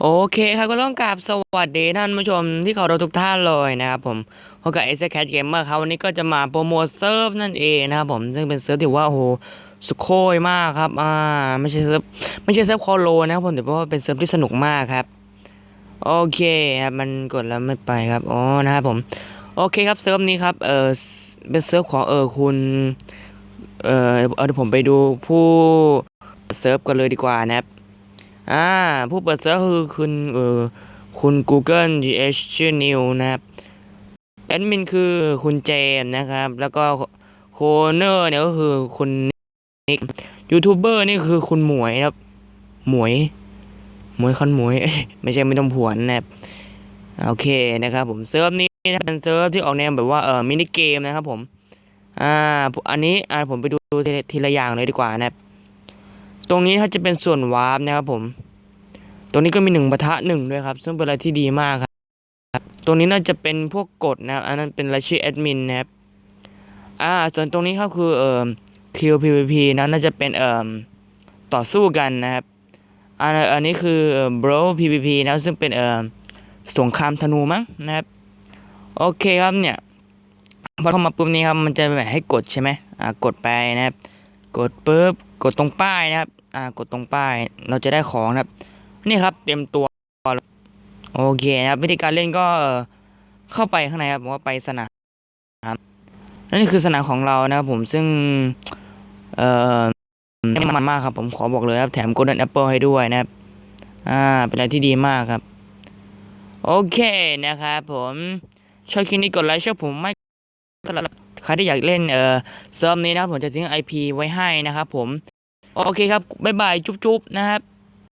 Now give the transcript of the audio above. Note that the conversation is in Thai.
โอเคครับก็ต้องกราบสวัสดีท่านผู้ชมที่เคารพทุกท่านเลยนะครับผมพบกับ s อ c a t Gamer ครับวันนี้ก็จะมาโปรโมทเซิร์ฟนั่นเองนะครับผมซึ่งเป็นเซิร์ฟที่ว่าโอ้โหสุดโคยมากครับอ่าไม่ใช่เซิร์ฟไม่ใช่เซิร์ฟคอโลนะครับผมแต่ว่าเป็นเซิร์ฟที่สนุกมากครับ โอเคครับมันกดแล้วไม่ไปครับอ๋อนะครับผมโอเคครับเซิร์ฟนี้ครับเออเป็นเซิร์ฟของเออคุณเออเดี๋ยวผมไปดูผู้เซิร์ฟกันเลยดีกว่านะครับ อ่าผู้เปิดเซิร์ฟคือคุณเออคุณ Google GH ชื่อนิวนะครับแอดมินคือคุณเจมนะครับ แล้วก็โคเนอร์เนี่ยก็คือคุณนิกยูทูบเบอร์นี่คือคุณหมวยครับ หมวย หมวยคันหมวย ไม่ใช่ไม่ต้องผวนนะครับโอเคนะครับผมเซิร์ฟนี้นะเป็นเซิร์ฟที่ออกแนวแบบว่าเออมินิเกมนะครับผม อ่า อันนี้อ่าผมไปดูทีละทีละอย่างเลยดีกว่านะครับ ตรงนี้ถ้าจะเป็นส่วนวาร์ปนะครับผม ตรงนี้ก็มีหนึ่งปะทะหนึ่งด้วยครับ ซึ่งเป็นอะไรที่ดีมากครับ ตรงนี้น่าจะเป็นพวกกฎนะครับ อันนั้นเป็นรายชื่อแอดมินนะครับ อ่า ส่วนตรงนี้ครับคือเอ่อ QPVP นะน่าจะเป็นเอ่อต่อสู้กันนะครับ อันอันนี้คือเอ่อ Bro PVP นะซึ่งเป็นเอ่อสงครามธนูมั้งนะครับ โอเคครับเนี่ยพอเข้ามาปุ๊บนี้ครับมันจะแบบให้กดใช่ไหมอ่ากดไปนะครับ กดปุ๊บกดตรงป้ายนะครับ อ่ากดตรงป้ายเราจะได้ของนะครับ นี่ครับเต็มตัวโอเคนะครับวิธีการเล่นก็เข้าไปข้างในครับผมว่าไปสนามและนี่คือสนามของเรานะครับผมซึ่งเอ่อมันมากครับผมขอบอกเลยครับแถม Golden Apple ให้ด้วยนะครับอ่าเป็นอะไรที่ดีมากครับ โอเคนะครับผมชอบคลิปนี้กดไลค์ชอบผมไม่ใครที่อยากเล่นเอ่อเซิร์ฟนี้นะครับผมจะทิ้ง IP ไว้ให้นะครับผม โอเคครับบ๊ายบายจุ๊บๆนะครับ